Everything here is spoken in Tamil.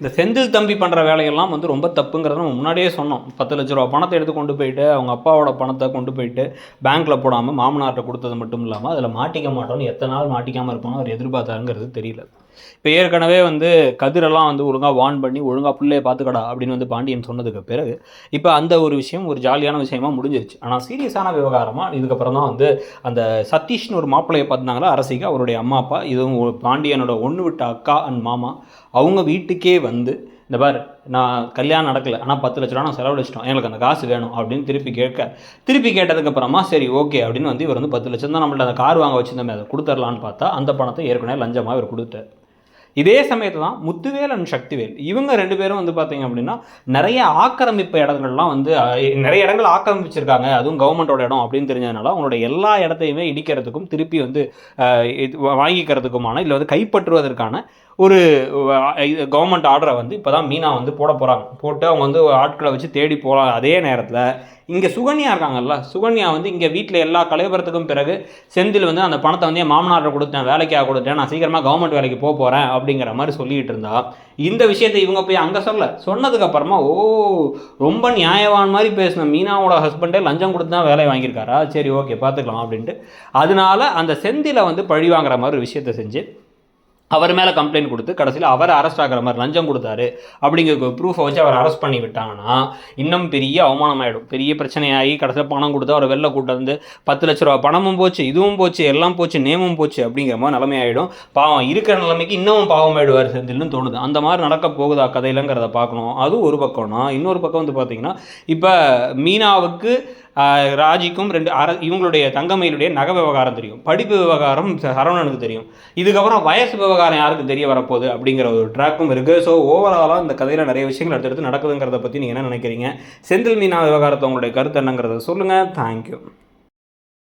இந்த செந்தில் தம்பி பண்ணுற வேலையெல்லாம் வந்து ரொம்ப தப்புங்கிறத நம்ம முன்னாடியே சொன்னோம். பத்து லட்ச ரூபா பணத்தை எடுத்து கொண்டு போயிட்டு அவங்க அப்பாவோட பணத்தை கொண்டு போயிட்டு பேங்க்கில் போடாமல் மாமனார்கிட்ட கொடுத்தது மட்டும் இல்லாமல் அதில் மாட்டிக்க மாட்டோம்னு எத்தனை நாள் மாட்டிக்காமல் இருப்பானோ அவர் எதிர்பார்த்தாருங்கிறது தெரியல. இப்போ ஏற்கனவே வந்து கதிரெல்லாம் வந்து ஒழுங்காக வார்ன் பண்ணி ஒழுங்காக பிள்ளையை பார்த்துக்கடா அப்படின்னு வந்து பாண்டியன் சொன்னதுக்கு பிறகு இப்போ அந்த ஒரு விஷயம் ஒரு ஜாலியான விஷயமா முடிஞ்சிருச்சு. ஆனால் சீரியஸான விவகாரமாக இதுக்கப்புறம் தான் வந்து அந்த சதீஷ்னு ஒரு மாப்பிள்ளையை பார்த்தாங்களா அரசிக்கு அவருடைய அம்மா அப்பா இதுவும் பாண்டியனோட ஒன்று விட்ட அக்கா அண்ட் மாமா அவங்க வீட்டுக்கே வந்து இந்த பார் நான் கல்யாணம் நடக்கலை ஆனால் பத்து லட்ச ரூபா நான் செலவழிச்சிட்டோம் எங்களுக்கு அந்த காசு வேணும் அப்படின்னு திருப்பி கேட்க திருப்பி கேட்டதுக்கப்புறமா சரி ஓகே அப்படின்னு வந்து இவர் வந்து பத்து லட்சம் தான் நம்மள்ட்ட அந்த கார் வாங்க வச்சுருந்தோமே அதை கொடுத்துர்லான்னு பார்த்தா அந்த பணத்தை ஏற்கனவே லஞ்சமாக இவர் கொடுத்தார் இதே சமயத்தில் தான் முத்துவேல் அண்ட் சக்திவேல் இவங்க ரெண்டு பேரும் வந்து பார்த்தீங்க அப்படின்னா நிறைய ஆக்கிரமிப்பு இடங்கள்லாம் வந்து நிறைய இடங்கள் ஆக்கிரமிச்சிருக்காங்க. அதுவும் கவர்மெண்டோட இடம் அப்படின்னு தெரிஞ்சதுனால அவங்களோட எல்லா இடத்தையுமே இடிக்கிறதுக்கும் திருப்பி வந்து வாங்கிக்கிறதுக்குமான இல்லை வந்து கைப்பற்றுவதற்கான ஒரு கவர்மெண்ட் ஆர்டரை வந்து இப்போ தான் மீனா வந்து போட போகிறாங்க போட்டு அவங்க வந்து ஆட்களை வச்சு தேடி போகலாம் அதே நேரத்தில் இங்கே சுகன்யா இருக்காங்கல்ல சுகன்யா வந்து இங்கே வீட்டில் எல்லா கலைபுரத்துக்கும் பிறகு செந்தில் வந்து அந்த பணத்தை வந்து என் மாமனார்ட்ட கொடுத்தேன் வேலைக்காக கொடுத்தேன் நான் சீக்கிரமாக கவர்மெண்ட் வேலைக்கு போக போகிறேன் அப்படிங்கிற மாதிரி சொல்லிகிட்டு இருந்தா. இந்த விஷயத்தை இவங்க போய் அங்கே சொல்ல சொன்னதுக்கப்புறமா ஓ ரொம்ப நியாயவான் மாதிரி பேசின மீனாவோட ஹஸ்பண்டே லஞ்சம் கொடுத்து தான் வேலையை வாங்கியிருக்காரா? சரி ஓகே பார்த்துக்கலாம் அப்படின்ட்டு. அதனால அந்த செந்தில வந்து பழி வாங்குற மாதிரி விஷயத்தை செஞ்சு அவர் மேலே கம்ப்ளைண்ட் கொடுத்து கடைசியில் அவர் அரெஸ்ட் ஆகிற மாதிரி லஞ்சம் கொடுத்தாரு. அப்படிங்கிற ப்ரூஃபை வச்சு அவர் அரெஸ்ட் பண்ணி விட்டாங்கன்னா இன்னும் பெரிய அவமானமாயிடும். பெரிய பிரச்சனையாகி கடைசியில் பணம் கொடுத்து அவரை வெளில கூட்டு வந்து பத்து லட்ச ரூபா பணமும் போச்சு இதுவும் போச்சு எல்லாம் போச்சு நேமும் போச்சு அப்படிங்கிற மாதிரி நிலைமையாயிடும். பாவம் இருக்கிற நிலைமைக்கு இன்னமும் பாவமாயிடுவார் செந்தில்னு தோணுது. அந்த மாதிரி நடக்க போகுதா கதையிலங்கிறத பார்க்கணும். அது ஒரு பக்கம்னா இன்னொரு பக்கம் வந்து பார்த்தீங்கன்னா இப்போ மீனாவுக்கு ராஜிக்கும் ரெண்டு அர இவங்களுடைய தங்கமையிலுடைய நகை விவகாரம் தெரியும். படிப்பு விவகாரம் சரவணனுக்கு தெரியும். இதுக்கப்புறம் வயசு விவகாரம் யாருக்கு தெரிய வரப்போகுது அப்படிங்கிற ஒரு ட்ராக்கும் இருக்குது ஸோ ஓவராலாக இந்த கதையில் நிறைய விஷயங்கள் அடுத்தடுத்து நடக்குதுங்கிறத பற்றி நீங்கள் என்ன நினைக்கிறீங்க? செந்தில் மீனா விவகாரத்தை உங்களுடைய கருத்து என்னங்கிறத சொல்லுங்கள் தேங்க்யூ